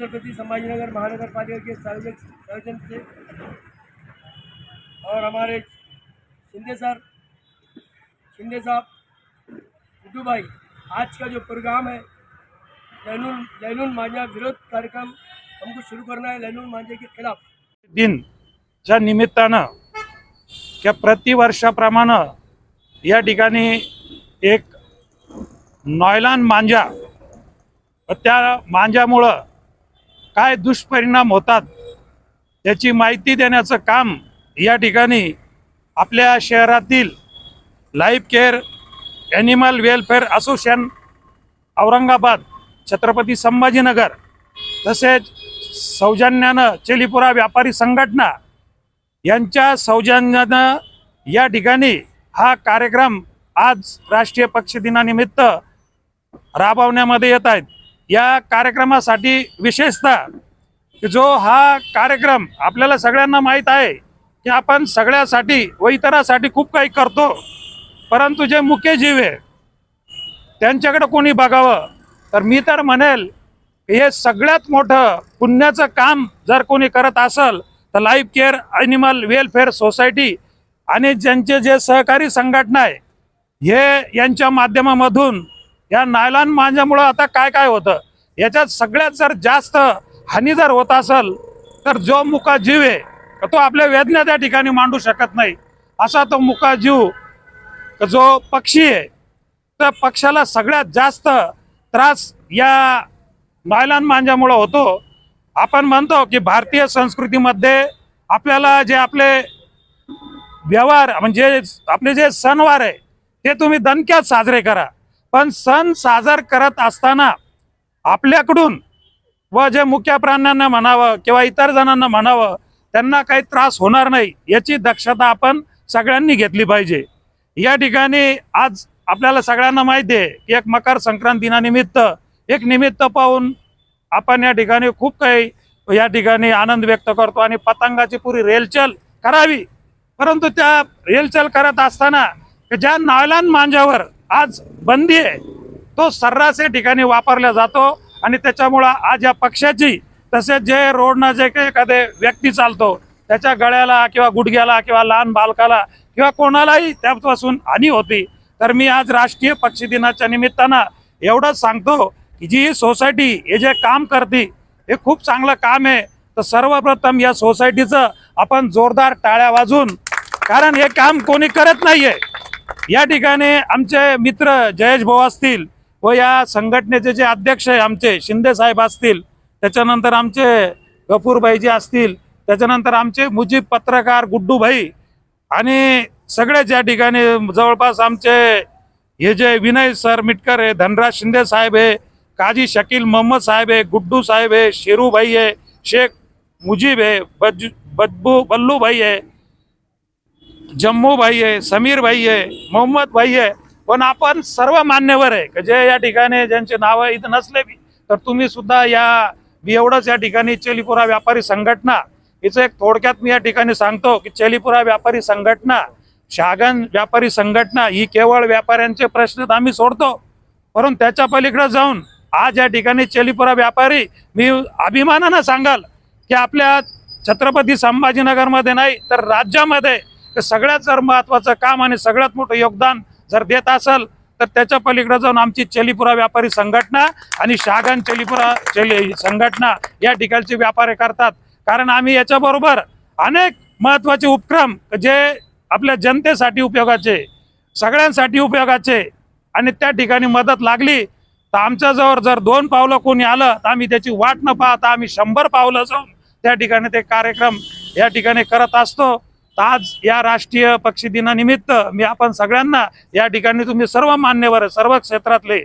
छत्रपति संभाजीनगर महानगर पालिका के संयोजक संयोजन से और हमारे शिंदे सर शिंदे साहब गुड्डू भाई आज का जो प्रोग्राम है लैनुल लैनुल मांझा विरोध कार्यक्रम हमको शुरू करना है लैनुल मांझे के खिलाफ। दिनच्या निमित्तानं त्या प्रतिवर्षाप्रमाणे या ठिकाणी एक नॉयलान मांजा त्या मांजामुळं काय दुष्परिणाम होतात त्याची माहिती देण्याचं काम या ठिकाणी आपल्या शहरातील life care animal welfare association Aurangabad Chhatrapati Sambhajinagar तसेच सौजन्यानं चेलीपुरा व्यापारी संघटना यांच्या सौजन्यानं या ठिकाणी हा कार्यक्रम आज राष्ट्रीय पक्षदिनानिमित्त राबवण्यामध्ये येत आहेत. या कार्यक्रमासाठी विशेषतः जो हा कार्यक्रम आपल्याला सगळ्यांना माहीत आहे की आपण सगळ्यासाठी व इतरासाठी खूप काही करतो. परंतु जे मुख्य जीव आहे त्यांच्याकडे कोणी बघावं तर मी तर म्हणेल हे सगळ्यात मोठं पुण्याचं काम जर कोणी करत असेल तर life care animal welfare society आणि ज्यांचे जे सहकारी संघटना आहे हे यांच्या माध्यमामधून या नायलॉन मांजामुळं आता काय काय होतं? याच्यात सगळ्यात जर जास्त हानी जर होत असेल तर जो मुका जीव आहे तो आपल्या वेदना त्या ठिकाणी मांडू शकत नाही. असा तो मुका जीव जो पक्षी आहे त्या पक्षाला सगळ्यात जास्त त्रास या नायलॉन मांजामुळं होतो. आपण म्हणतो की भारतीय संस्कृतीमध्ये आपल्याला जे आपले व्यवहार म्हणजे आपले जे सणवार आहे ते तुम्ही दणक्यात साजरे करा. पण सण साजर करत असताना आपल्याकडून व जे मुख्य प्राण्यांना म्हणावं किंवा इतर जणांना म्हणावं त्यांना काही त्रास होणार नाही याची दक्षता आपण सगळ्यांनी घेतली पाहिजे. या ठिकाणी आज आपल्याला सगळ्यांना माहिती आहे की एक मकर संक्रांत दिनानिमित्त एक निमित्त पाहून आपण या ठिकाणी खूप काही या ठिकाणी आनंद व्यक्त करतो आणि पतंगाची पुरी रेलचल करावी. परंतु त्या रेलचल करत असताना ज्या नायलान मांजावर आज बंदी आहे. तो सर्रास या ठिकाणी वापरला जातो आणि त्याच्यामुळं आज या पक्षाची तसेच जे रोडनं जे काही एखादे व्यक्ती चालतो त्याच्या गळ्याला किंवा गुडघ्याला किंवा लहान बालकाला किंवा कोणालाही त्यापासून हानी होती. तर मी आज राष्ट्रीय पक्षी दिनाच्या निमित्तानं एवढंच सांगतो की जी ही सोसायटी हे जे काम करते हे खूप चांगलं काम आहे. तर सर्वप्रथम या सोसायटीचं आपण जोरदार टाळ्या वाजून कारण हे काम कोणी करत नाहीये. या ठिकाणी आमचे मित्र जयेश भाऊ असतील व या संघटनेचे जे अध्यक्ष आहे आमचे शिंदे साहेब असतील त्याच्यानंतर आमचे गफूरभाईजी असतील त्याच्यानंतर आमचे मुजीब पत्रकार गुड्डूभाई आणि सगळेच या ठिकाणी जवळपास आमचे हे जे विनय सर मिटकर आहे धनराज शिंदे साहेब आहे काजी शकील मोहम्मद साहेब आहे गुड्डू साहेब आहे शेरूभाई आहे शेख मुजीब आहे बज बज्बू बल्लू भाई आहे जम्मू भाई आहे समीर भाई आहे मोहम्मद भाई आहे पण आपण सर्व मान्यवर आहे की जे या ठिकाणी ज्यांचे नावं इथं नसले बी तर तुम्ही सुद्धा या मी एवढंच या ठिकाणी चेलीपुरा व्यापारी संघटना हिचं एक थोडक्यात मी या ठिकाणी सांगतो की चेलीपुरा व्यापारी संघटना शागन व्यापारी संघटना ही केवळ व्यापाऱ्यांचे प्रश्न तर आम्ही सोडतो परंतु त्याच्या पलीकडे जाऊन आज या ठिकाणी चेलीपुरा व्यापारी मी अभिमानानं सांगाल की आपल्या छत्रपती संभाजीनगरमध्ये नाही तर राज्यामध्ये तर सगळ्यात जर महत्वाचं काम आणि सगळ्यात मोठं योगदान जर देत असेल तर त्याच्या पलीकडे जाऊन आमची चेलीपुरा व्यापारी संघटना आणि शागन चेलीपुरा चेली संघटना या ठिकाणचे व्यापारी करतात. कारण आम्ही याच्याबरोबर अनेक महत्त्वाचे उपक्रम जे आपल्या जनतेसाठी उपयोगाचे सगळ्यांसाठी उपयोगाचे आणि त्या ठिकाणी मदत लागली तर आमच्याजवळ जर दोन पावलं कोणी आलं तर आम्ही त्याची वाट न पाहता आम्ही शंभर पावलं जाऊन त्या ठिकाणी ते कार्यक्रम या ठिकाणी करत असतो. आज या राष्ट्रीय पक्षी दिनानिमित्त मी आपण सगळ्यांना या ठिकाणी तुम्ही सर्व मान्यवर सर्व क्षेत्रातले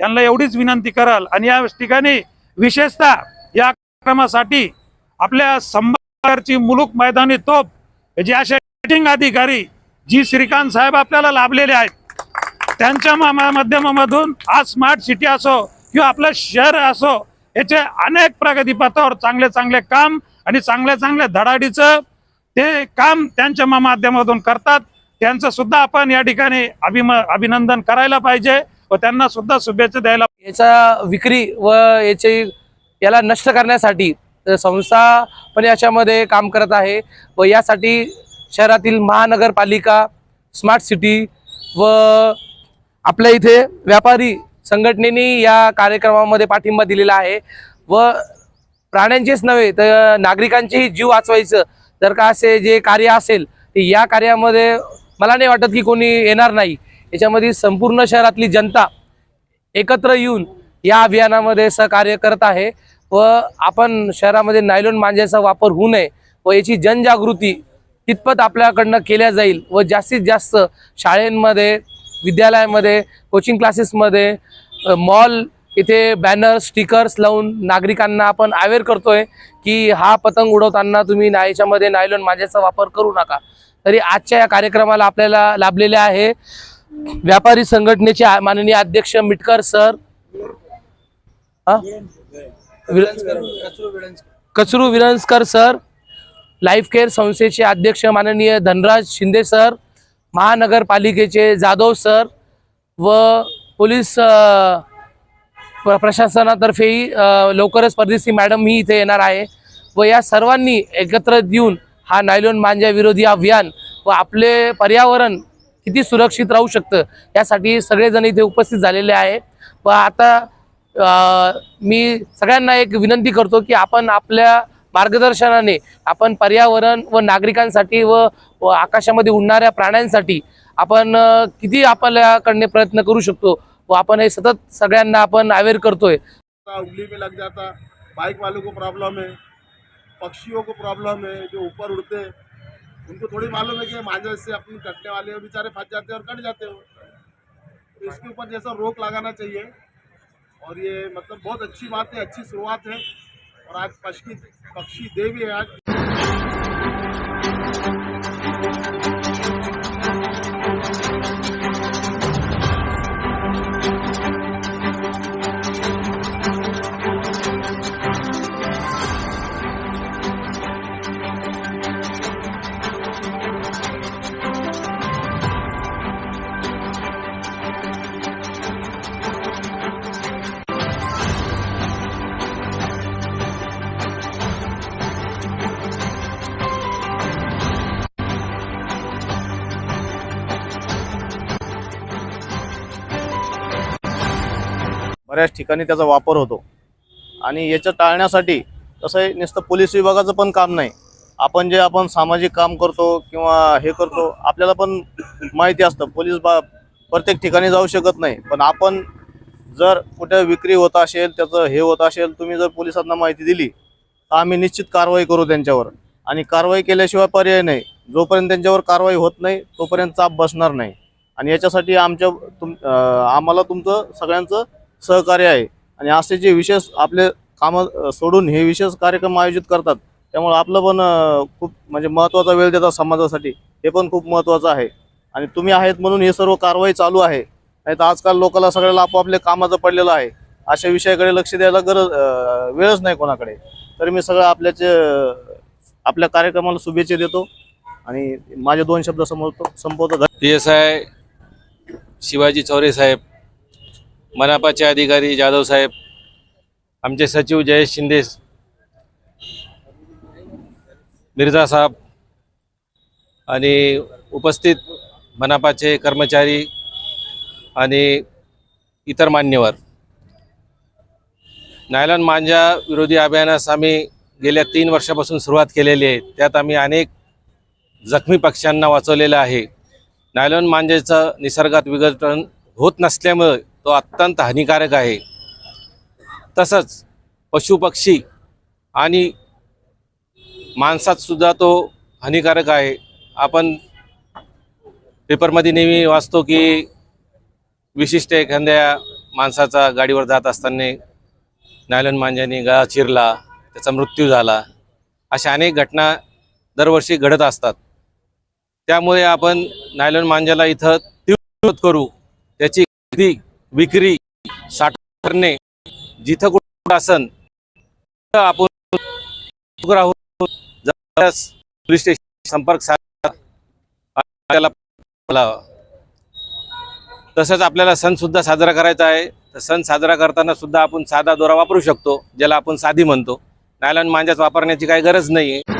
यांना एवढीच विनंती कराल. आणि या ठिकाणी विशेषतः या कार्यक्रमासाठी आपल्या संभाजी मुलुक मैदानी तोप जे असे rating अधिकारी जी श्रीकांत साहेब आपल्याला लाभलेले आहेत त्यांच्या माध्यमामधून आज स्मार्ट सिटी असो किंवा आपलं शहर असो याचे अनेक प्रगतीपथावर चांगले चांगले काम आणि चांगल्या चांगल्या धडाडीचं ते काम त्यांच्या माध्यमातून करतात. त्यांचं सुद्धा आपण या ठिकाणी अभिम अभिनंदन करायला पाहिजे व त्यांना सुद्धा शुभेच्छा द्यायला याचा विक्री व याची याला नष्ट करण्यासाठी संस्था पण याच्यामध्ये काम करत आहे व यासाठी शहरातील महानगरपालिका स्मार्ट सिटी व आपल्या इथे व्यापारी संघटनेने या कार्यक्रमामध्ये पाठिंबा दिलेला आहे व प्राण्यांचेच नव्हे तर नागरिकांचेही जीव वाचवायचं जर का असे जे कार्य असेल ते या कार्यामध्ये मला नाही वाटत की कोणी येणार नाही. याच्यामध्ये संपूर्ण शहरातली जनता एकत्र येऊन या अभियानामध्ये सहकार्य करत आहे व आपण शहरामध्ये नायलॉन मांज्याचा वापर होऊ नये व याची जनजागृती कितपत आपल्याकडनं केल्या जाईल व जास्तीत जास्त शाळेंमध्ये विद्यालयामध्ये कोचिंग क्लासेसमध्ये मॉल इथे बॅनर स्टिकर्स लावून नागरिकांना आपण अवेअर करतोय की हा पतंग उडवताना तुम्ही ना याच्यामध्ये नायलॉन माझ्याचा वापर करू नका. तरी आजच्या या कार्यक्रमाला आपल्याला लाभलेले आहे व्यापारी संघटनेचे माननीय अध्यक्ष Mitkar sir. Kachru Viranjkar sir. Life care संस्थेचे अध्यक्ष माननीय धनराज शिंदे सर. महानगरपालिकेचे जाधव सर. व पोलीस प्रशासनातर्फेही लवकरच परदेशी मॅडम ही इथे येणार आहे व या सर्वांनी एकत्र येऊन हा नायलॉन मांजा विरोधी अभियान व आपले पर्यावरण किती सुरक्षित राहू शकतं यासाठी सगळेजण इथे उपस्थित झालेले आहे. व आता मी सगळ्यांना एक विनंती करतो की आपण आपल्या मार्गदर्शनाने आपण पर्यावरण व नागरिकांसाठी व आकाशामध्ये उडणाऱ्या प्राण्यांसाठी आपण किती आपल्याकडने प्रयत्न करू शकतो व आपण हे सतत सगळ्यांना आपण अवेअर करतोय. उंगली में लग जाता बाइक वालों को प्रॉब्लम है, पक्षियों को प्रॉब्लम है, जो ऊपर उड़ते उनको थोड़ी मालूम है कि मांझा से अपनी कटने वाले बेचारे फंस जाते हैं और कट जाते हो तो इसके ऊपर जैसा रोक लगाना चाहिए, और ये मतलब बहुत अच्छी बात है, अच्छी शुरुआत है, और आज पक्षी पक्षी दे भी है आज। बऱ्याच ठिकाणी त्याचा वापर होतो. आणि याचं टाळण्यासाठी तसंही नुसतं पोलीस विभागाचं पण काम नाही. आपण जे आपण सामाजिक काम करतो किंवा हे करतो आपल्याला पण माहिती असतं. पोलीस बा प्रत्येक ठिकाणी जाऊ शकत नाही. पण आपण जर कुठे विक्री होत असेल त्याचं हे होत असेल तुम्ही जर पोलिसांना माहिती दिली तर आम्ही निश्चित कारवाई करू त्यांच्यावर. आणि कारवाई केल्याशिवाय पर्याय नाही. जोपर्यंत त्यांच्यावर कारवाई होत नाही तोपर्यंत चाप बसणार नाही. आणि याच्यासाठी आमच्या तुम आम्हाला तुमचं सगळ्यांचं सहकार्य आहे. आणि असे जे विशेष आपले कामं सोडून हे विशेष कार्यक्रम आयोजित करतात त्यामुळे आपलं पण खूप म्हणजे महत्त्वाचा वेळ देतात समाजासाठी. हे पण खूप महत्त्वाचं आहे. आणि तुम्ही आहेत म्हणून हे सर्व कारवाई चालू आहे. नाही तर आजकाल लोकांना सगळ्याला आपापल्या कामाचं पडलेलं आहे. अशा विषयाकडे लक्ष द्यायला गरज वेळच नाही कोणाकडे. तर मी सगळं आपल्याचे आपल्या कार्यक्रमाला शुभेच्छा देतो. आणि माझे दोन शब्द समोरतो संपवतो. P S I Shivaji Chaure साहेब मनापाचे अधिकारी जाधव साहेब आमचे सचिव जयेश शिंदे मिर्झा साहेब आणि उपस्थित मनापाचे कर्मचारी आणि इतर मान्यवर. नायलॉन मांजा विरोधी अभियानास आम्ही गेल्या तीन वर्षापासून सुरुवात केलेली आहे. त्यात आम्ही अनेक जखमी पक्ष्यांना वाचवलेलं आहे. नायलॉन मांजेचं निसर्गात विघटन होत नसल्यामुळे तो अत्यंत हानिकारक आहे. तसंच पशुपक्षी आणि माणसात सुद्धा तो हानिकारक आहे. आपण पेपरमध्ये नेहमी वाचतो की विशिष्ट एखाद्या माणसाचा गाडीवर जात असताना नायलॉन मांजाने गळा चिरला त्याचा मृत्यू झाला अशा अनेक घटना दरवर्षी घडत असतात. त्यामुळे आपण नायलॉन मांजाला इथं तीव्र करू. त्याची विक्री साठवणे जिथं कुठं आसन आपण पोलीस स्टेशन संपर्क साधला. तसंच आपल्याला सण सुद्धा साजरा करायचा आहे. तर सण साजरा करताना सुद्धा आपण साधा दोरा वापरू शकतो ज्याला आपण साधी म्हणतो. नायलॉन मांजाच वापरण्याची काही गरज नाही आहे